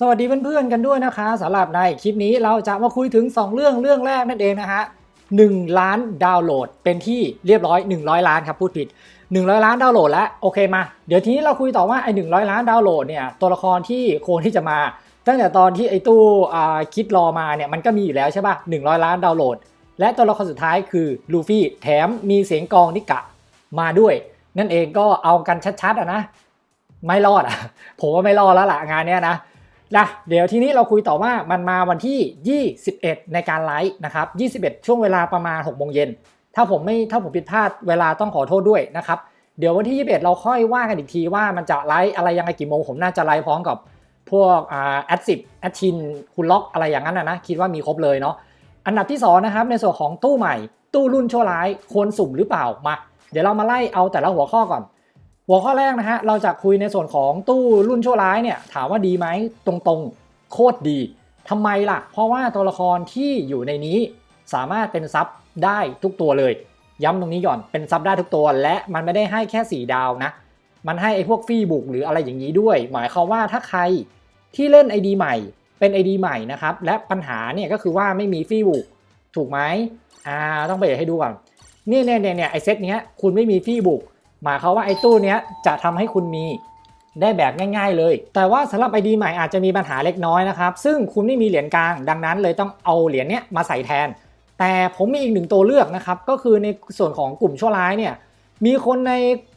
สวัสดีเพื่อนๆกันด้วยนะคะสำหรับในคลิปนี้เราจะมาคุยถึง 2 เรื่องเรื่องแรกนั่นเองนะฮะ1ล้านดาวน์โหลดเป็นที่เรียบร้อย 100 ล้านครับพูดผิด 100 ล้านดาวน์โหลดแล้วโอเคมา เดี๋ยวทีนี้เราคุยต่อว่าไอ้100ล้านดาวน์โหลดเนี่ยตัวละครที่โคนที่จะมา ตั้งแต่ตอนที่ไอ้ตู้คิดรอมาเนี่ยมันก็มีอยู่แล้วใช่ป่ะ100 ล้านดาวน์โหลด และตัวละครสุดท้ายคือลูฟี่แถมมีเสียงกองนิกะมาด้วย นั่นเองก็เอากันชัดๆอะนะไม่รอดอะผมว่าไม่รอดแล้วล่ะงานเนี้ยนะ นะเดี๋ยวทีนี้เราคุยต่อว่ามันมาวันที่ 21 ในการไลฟ์นะครับ 21 ช่วงเวลาประมาณ6โมงเย็นถ้าผมไม่ถ้าผมผิดพลาดเวลาต้องขอโทษด้วยนะครับเดี๋ยววันที่ 21 เราค่อยว่ากันอีกทีว่ามันจะไลฟ์อะไรยังไงกี่โมง ผมน่าจะไลฟ์พร้อมกับพวกแอดสิบแอดชินคุณล็อกอะไรอย่างนั้นนะนะคิดว่ามีครบเลยเนาะอันดับที่2นะครับในส่วนของตู้ใหม่ ตู้รุ่นชั่วร้ายควรสุ่มหรือเปล่ามา เดี๋ยวเรามาไล่เอาแต่ละหัวข้อก่อน หัวข้อแรกนะฮะเราจะคุยในส่วนของตู้รุ่นชั่วร้ายเนี่ยถามว่าดีไหมตรงๆ โคตรดีทำไมล่ะ เพราะว่าตัวละครที่อยู่ในนี้สามารถเป็นซับได้ทุกตัวเลย ย้ำตรงนี้ก่อนเป็นซับได้ทุกตัว และมันไม่ได้ให้แค่ 4 ดาวนะ มันให้ไอ้พวกฟรีบุกหรืออะไรอย่างนี้ด้วย หมายความว่าถ้าใครที่เล่น ID ใหม่เป็น ID ใหม่นะครับและปัญหาเนี่ยก็คือว่าไม่มีฟรีบุกถูกไหมอ่าต้องไปเปิดให้ดูก่อนนี่เนี่ยเนี่ยเนี่ยไอเซตเนี้ยคุณไม่มีฟรีบุก หมายความว่าไอ้ตู้เนี้ยจะทำให้คุณมีได้แบบง่ายๆเลย แต่ว่าสำหรับ ID ใหม่อาจจะมีปัญหาเล็กน้อยนะครับ ซึ่งคุณไม่มีเหรียญกลาง ดังนั้นเลยต้องเอาเหรียญเนี้ยมาใส่แทน แต่ผมมีอีกหนึ่งตัวเลือกนะครับ ก็คือในส่วนของกลุ่มชั่วร้ายเนี่ย มีคนใน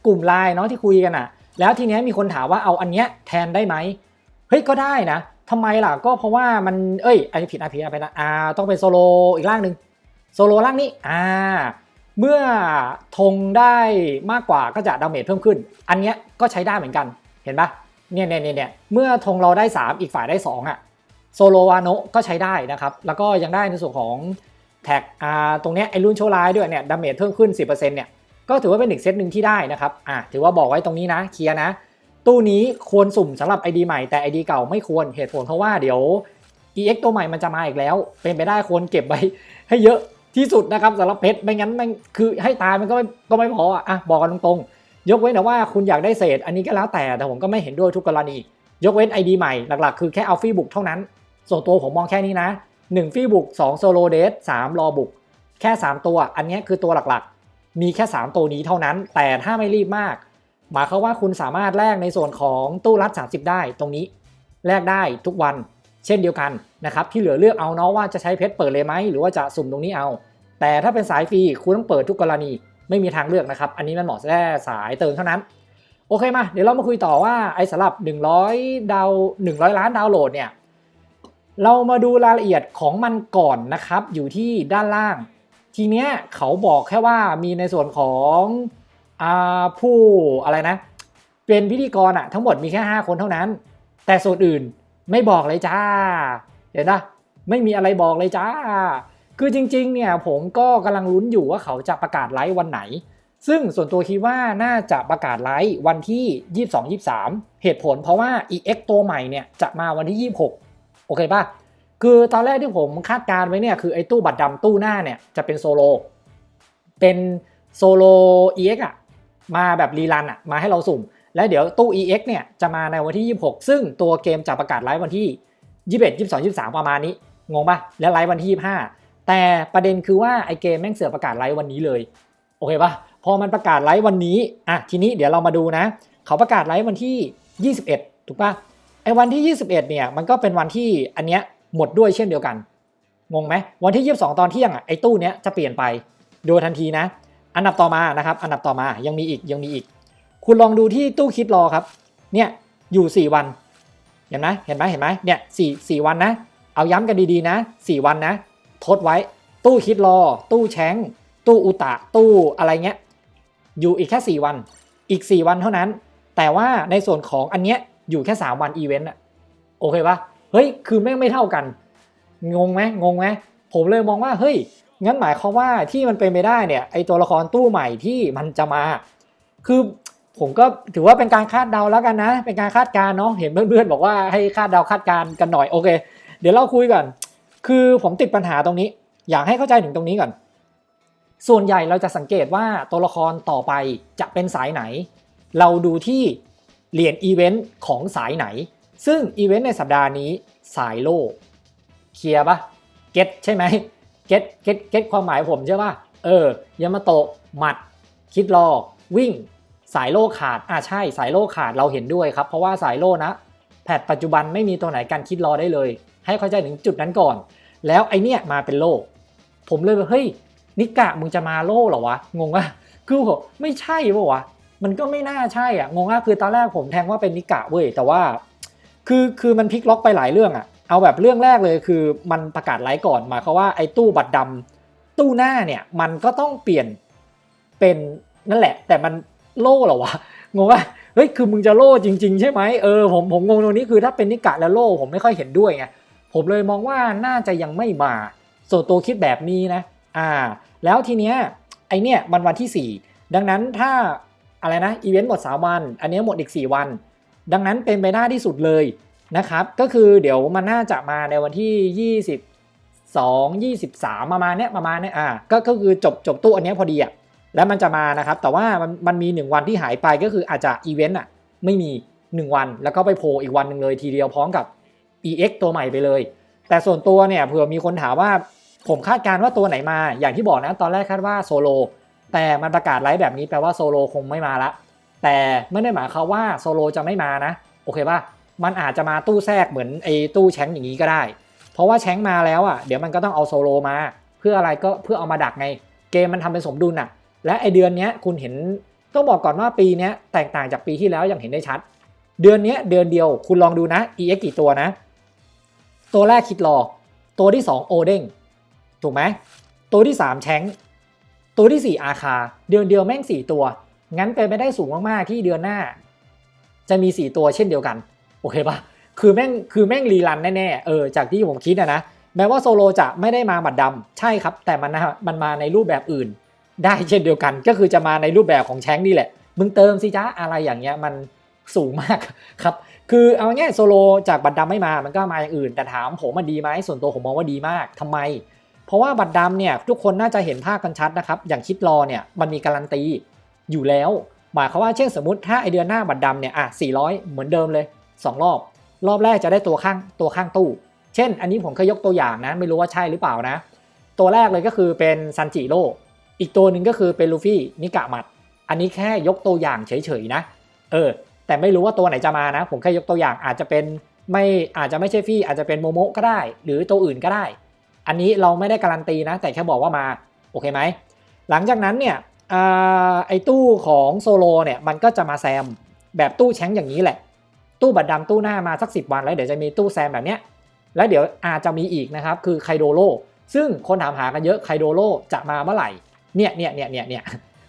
กลุ่มไลน์เนาะที่คุยกันอะแล้วทีเนี้ยมีคนถามว่าเอาอันเนี้ยแทนได้ไหม เฮ้ยก็ได้นะทำไมล่ะ ก็เพราะว่ามัน เอ้ยอันนี้ผิดนะผิดนะผิดนะอ่าต้องเป็นโซโลอีกร่างหนึ่งโซโลร่างนี้ อ่า เมื่อธงได้มากกว่าก็จะดาเมจเพิ่มขึ้น อันเนี้ยก็ใช้ได้เหมือนกัน เห็นปะเนี่ยเนี่ยเนี่ยเนี่ยเมื่อธงเราได้ 3 อีกฝ่ายได้ 2อะโซโลวาโนก็ใช้ได้นะครับ แล้วก็ยังได้ในส่วนของแท็กอ่าตรงเนี้ยไอรุ่นโชว์ไลน์ด้วยเนี่ยดาเมจเพิ่มขึ้น 10%เนี่ย ก็ถือว่าเป็นอีกเซตหนึ่งที่ได้นะครับอ่าถือว่าบอกไว้ตรงนี้นะเคลียร์นะ ตู้นี้ควรสุ่มสำหรับ ID ใหม่แต่ ID เก่าไม่ควรเหตุผลเพราะว่าเดี๋ยว EX ตัวใหม่มันจะมาอีกแล้ว เป็นไปได้ควรเก็บไว้ให้เยอะ ที่สุดนะครับสำหรับเพชรไม่งั้นมันคือให้ตายมันก็ไม่ก็ไม่พออะบอกกันตรงๆ ยกเว้นแต่ว่าคุณอยากได้เศษ อันนี้ก็แล้วแต่แต่ผมก็ไม่เห็นด้วยทุกกรณี ยกเว้น ID ใหม่หลักๆ คือแค่เอาฟรีบุกเท่านั้น ส่วนตัวผมมองแค่นี้นะ1ฟรีบุก2โซโลเดส3รอบุก แค่ 3 ตัว อันนี้คือตัวหลักๆ มีแค่ 3 ตัวนี้เท่านั้น แต่ถ้าไม่รีบมาก หมายความว่าคุณสามารถแลกในส่วนของตู้รัด 30 ได้ตรงนี้แลกได้ทุกวัน เช่นเดียวกัน นะครับที่เหลือเลือกเอาเนาะว่าจะใช้เพชรเปิดเลยไหมหรือว่าจะสุ่มตรงนี้เอา แต่ถ้าเป็นสายฟรีคุณต้องเปิดทุกกรณีไม่มีทางเลือกนะครับ อันนี้มันเหมาะแค่สายเติมเท่านั้น โอเคมาเดี๋ยวเรามาคุยต่อว่าไอ้สำหรับ 100 ดาว 100 ล้านดาวน์โหลดเนี่ยเรามาดูรายละเอียดของมันก่อนนะครับ อยู่ที่ด้านล่าง ทีเนี้ยเขาบอกแค่ว่ามีในส่วนของอาผู้อะไรนะ เป็นพิธีกรอะทั้งหมดมีแค่ 5 คนเท่านั้น แต่ส่วนอื่นไม่บอกเลยจ้า เห็นปะไม่มีอะไรบอกเลยจ้า คือจริงๆ เนี่ยผมก็กำลังลุ้นอยู่ว่าเขาจะประกาศไลฟ์วันไหน ซึ่งส่วนตัวคิดว่าน่าจะประกาศไลฟ์วันที่ 22-23 เหตุผลเพราะว่า EX ตัวใหม่เนี่ยจะมาวันที่ 26 โอเคป่ะคือตอนแรกที่ผมคาดการณ์ไว้เนี่ยคือไอ้ตู้บัตรดำตู้หน้าเนี่ยจะเป็นโซโล เป็นโซโล EX อะมาแบบรีรันอะมาให้เราสุ่ม แล้วเดี๋ยวตู้ EX เนี่ยจะมาในวันที่ 26 ซึ่งตัวเกมจะประกาศไลฟ์วันที่ 21 22 23ประมาณนี้ งงปะและไลฟ์วันที่25แต่ประเด็นคือว่าไอเกมแม่งเสือประกาศไลฟ์วันนี้เลย โอเคปะพอมันประกาศไลฟ์วันนี้อะทีนี้เดี๋ยวเรามาดูนะ เขาประกาศไลฟ์วันที่ 21 ถูกปะไอวันที่ 21 เนี่ยมันก็เป็นวันที่อันเนี้ยหมดด้วยเช่นเดียวกัน งงไหมวันที่ 22 ตอนเที่ยงอะไอตู้เนี้ยจะเปลี่ยนไปโดยทันทีนะ อันดับต่อมานะครับ อันดับต่อมายังมีอีกยังมีอีก คุณลองดูที่ตู้คิดรอครับ เนี่ยอยู่ 4 วัน เห็นไหมเห็นไหมเห็นไหมเนี่ยสี่สี่วันนะ เอาย้ำกันดีๆนะ 4 วันนะ ทดไว้ ตู้คิดรอ ตู้แชงตู้อุตะ ตู้อะไรเงี้ย อยู่อีกแค่ 4 วัน อีก 4 วันเท่านั้น แต่ว่าในส่วนของอันเนี้ยอยู่แค่ 3 วันอีเวนต์อะโอเคปะเฮ้ย คือแม่งไม่เท่ากัน งงไหมงงไหมผมเลยมองว่า เฮ้ย งั้นหมายความว่าที่มันเป็นไปได้เนี่ย ไอตัวละครตู้ใหม่ที่มันจะมา คือ ผมก็ถือว่าเป็นการคาดเดาแล้วกันนะ เป็นการคาดการณ์เนาะเห็นเพื่อนๆบอกว่าให้คาดเดาคาดการณ์กันหน่อยโอเค เดี๋ยวเราคุยก่อน คือผมติดปัญหาตรงนี้ อยากให้เข้าใจถึงตรงนี้ก่อน ส่วนใหญ่เราจะสังเกตว่าตัวละครต่อไปจะเป็นสายไหน เราดูที่เหรียญอีเวนต์ของสายไหน ซึ่งอีเวนต์ในสัปดาห์นี้สายโล่เคลียร์ปะเก็ตใช่ไหมเก็ตเก็ตเก็ตความหมายผมใช่ปะเออยามาโตะหมัด คิดรอวิ่ง สายโล่ขาดอ่าใช่สายโล่ขาดเราเห็นด้วยครับ เพราะว่าสายโล่นะแพทปัจจุบันไม่มีตัวไหนการคิดรอได้เลย ให้เข้าใจถึงจุดนั้นก่อน แล้วไอเนี้ยมาเป็นโล่ผมเลยแบบเฮ้ยนิกะมึงจะมาโล่เหรอวะงงอะคือผมไม่ใช่ปะวะมันก็ไม่น่าใช่อะงงอะคือตอนแรกผมแทงว่าเป็นนิกะเว้ยแต่ว่า คือคือมันพลิกล็อกไปหลายเรื่องอะเอาแบบเรื่องแรกเลยคือมันประกาศไลฟ์ก่อนหมายความว่าไอ้ตู้บัตรดำตู้หน้าเนี่ยมันก็ต้องเปลี่ยนเป็นนั่นแหละ แต่มัน โล่เหรอวะงงว่าเฮ้ยคือมึงจะโล่จริง ๆ ใช่ไหมเออผมผมงงตรงนี้คือถ้าเป็นนิกะแล้วโล่ผมไม่ค่อยเห็นด้วยไงผมเลยมองว่าน่าจะยังไม่มา ส่วนตัวคิดแบบนี้นะ อ่า แล้วทีเนี้ยไอเนี้ยมันวันที่ 4 ดังนั้นถ้าอะไรนะอีเวนต์หมด 3 วัน อันนี้หมดอีก 4 วัน ดังนั้นเป็นไปได้ที่สุดเลยนะครับ ก็คือเดี๋ยวมันน่าจะมาในวันที่ 22 23 ประมาณเนี้ยประมาณเนี้ยอ่าก็ก็คือจบจบตู้อันนี้พอดีอะ แล้วมันจะมานะครับ แต่ว่ามันมันมี 1 วันที่หายไปก็คืออาจจะอีเวนต์อะไม่มี 1 วัน แล้วก็ไปโผล่อีกวันหนึ่งเลยทีเดียวพร้อมกับ EX ตัวใหม่ไปเลย แต่ส่วนตัวเนี่ยเผื่อมีคนถามว่าผมคาดการณ์ว่าตัวไหนมา อย่างที่บอกนะตอนแรกคาดว่าโซโลแต่มันประกาศไลฟ์แบบนี้แปลว่าโซโลคงไม่มาละแต่ไม่ได้หมายความว่าโซโลจะไม่มานะโอเคป่ะมันอาจจะมาตู้แทรกเหมือนไอ้ตู้แชงอย่างนี้ก็ได้ เพราะว่าแชงมาแล้วอะเดี๋ยวมันก็ต้องเอาโซโลมา เพื่ออะไรก็เพื่อเอามาดักไง เกมมันทำเป็นสมดุลอะ และไอเดือนนี้คุณเห็นต้องบอกก่อนว่าปีนี้แตกต่างจากปีที่แล้วอย่างเห็นได้ชัด เดือนนี้เดือนเดียวคุณลองดูนะ EX กี่ตัวนะ ตัวแรกคิดรอ ตัวที่ 2 โอเด้งถูกไหมตัวที่ 3 แชงตัวที่ 4 อาคา เดือนเดียวแม่ง 4 ตัว งั้นเป็นไปได้สูงมากๆที่เดือนหน้า จะมี 4 ตัวเช่นเดียวกัน โอเคปะคือแม่งคือแม่งรีรันแน่ๆเออจากที่ผมคิดนะนะแม้ว่าโซโลจะไม่ได้มาบัตรดำใช่ครับ แต่มันนะมันมาในรูปแบบอื่น ได้เช่นเดียวกัน ก็คือจะมาในรูปแบบของแชงนี่แหละ มึงเติมสิจ้าอะไรอย่างเงี้ยมันสูงมากครับ คือเอาง่ายโซโลจากบัตรดำไม่มา มันก็มาอย่างอื่น แต่ถามผมมันดีไหมส่วนตัวผมมองว่าดีมากทำไม เพราะว่าบัตรดำเนี่ยทุกคนน่าจะเห็นภาพกันชัดนะครับ อย่างคิดรอเนี่ยมันมีการันตีอยู่แล้ว หมายความว่าเช่นสมมติถ้าไอเดือนหน้าบัตรดำเนี่ยอะ400 เหมือนเดิมเลย 2 รอบ รอบแรกจะได้ตัวข้างตัวข้างตู้ เช่น อันนี้ผมเคยยกตัวอย่างนะ ไม่รู้ว่าใช่หรือเปล่านะ ตัวแรกเลยก็คือเป็นซันจิโร่ อีกตัวหนึ่งก็คือเป็นลูฟี่นิกะมัด อันนี้แค่ยกตัวอย่างเฉยๆนะเออแต่ไม่รู้ว่าตัวไหนจะมานะ ผมแค่ยกตัวอย่างอาจจะเป็นไม่อาจจะไม่ใช่ฟี่อาจจะเป็นโมโมก็ได้ หรือตัวอื่นก็ได้ อันนี้เราไม่ได้การันตีนะ แต่แค่บอกว่ามาโอเคไหมหลังจากนั้นเนี่ยอไอ้ตู้ของโซโลเนี่ยมันก็จะมาแซมแบบตู้แชงอย่างนี้แหละ ตู้บัตรดำตู้หน้ามาสักสิวันแล้วเดี๋ยวจะมีตู้แซมแบบเนี้ยแล้วเดี๋ยวอาจจะมีอีกนะครับคือไคโดโลซึ่งคนถามหากันเยอะไคโดโลจะมาเมื่อไหร่ เนี่ยเนี่ยเนี่ยเนี่ยเนี่ย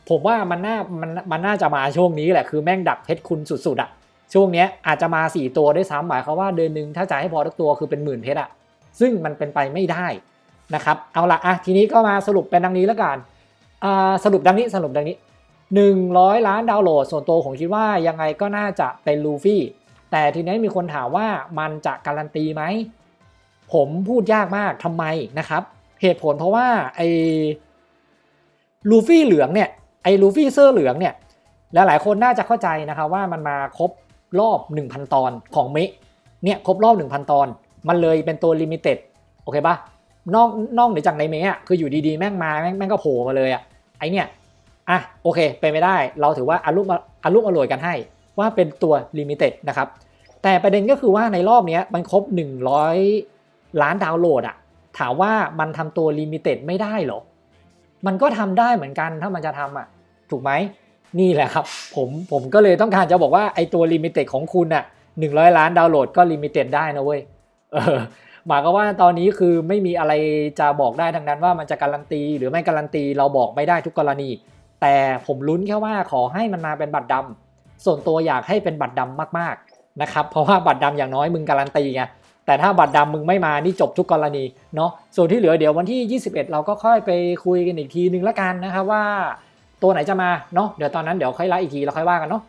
ผมว่ามันน่ามันมันน่าจะมาช่วงนี้แหละคือแม่งดักเพชรคุณสุดๆอะช่วงเนี้ยอาจจะมา 4 ตัวด้วยซ้ำหมายความว่าเดือนหนึ่งถ้าจ่ายให้พอทุกตัวคือเป็นหมื่นเพชรอะซึ่งมันเป็นไปไม่ได้นะครับเอาละอะทีนี้ก็มาสรุปเป็นดังนี้แล้วกันสรุปดังนี้สรุปดังนี้ 100 ล้านดาวน์โหลด ส่วนตัวผมคิดว่ายังไงก็น่าจะเป็นลูฟี่แต่ทีนี้มีคนถามว่ามันจะการันตีไหมผมพูดยากมากทำไมนะครับ เหตุผลเพราะว่าไอ ลูฟี่เหลืองเนี่ยไอ้ลูฟี่เสื้อเหลืองเนี่ยหลายๆคนน่าจะเข้าใจนะครับว่ามันมาครบรอบ 1,000 ตอนของเมะเนี่ยครบรอบ 1,000 ตอน มันเลยเป็นตัวลิมิเต็ดโอเคปะนอกนอกเหนือจากในเมะอะคืออยู่ดีๆ แม่งมาแม่งแม่งก็โผล่มาเลยอะไอเนี่ยอะโอเคเป็นไม่ได้เราถือว่าอารุมอารุมอร่วยกันให้ว่าเป็นตัวลิมิเต็ดนะครับแต่ประเด็นก็คือว่าในรอบนี้มันครบ 100 ล้านดาวน์โหลดอะถามว่ามันทำตัวลิมิเต็ดไม่ได้หรอ มันก็ทำได้เหมือนกันถ้ามันจะทำอะ ถูกไหมนี่แหละครับ ผมผมก็เลยต้องการจะบอกว่าไอตัวลิมิเต็ดของคุณอะ100ล้านดาวน์โหลดก็ลิมิเต็ดได้นะเว้ยเออหมายก็ว่าตอนนี้คือไม่มีอะไรจะบอกได้ทั้งนั้นว่ามันจะการันตี หรือไม่การันตีเราบอกไม่ได้ทุกกรณี แต่ผมลุ้นแค่ว่าขอให้มันมาเป็นบัตรดำส่วนตัวอยากให้เป็นบัตรดำมากๆนะครับเพราะว่าบัตรดำอย่างน้อยมึงการันตีไง แต่ถ้าบัตรดำมึงไม่มานี่จบทุกกรณีเนาะส่วนที่เหลือเดี๋ยววันที่ 21 เราก็ค่อยไปคุยกันอีกทีนึงละกันนะครับว่า ตัวไหนจะมาเนาะเดี๋ยวตอนนั้นเดี๋ยวค่อยไล่อีกทีเราค่อยว่ากันเนาะ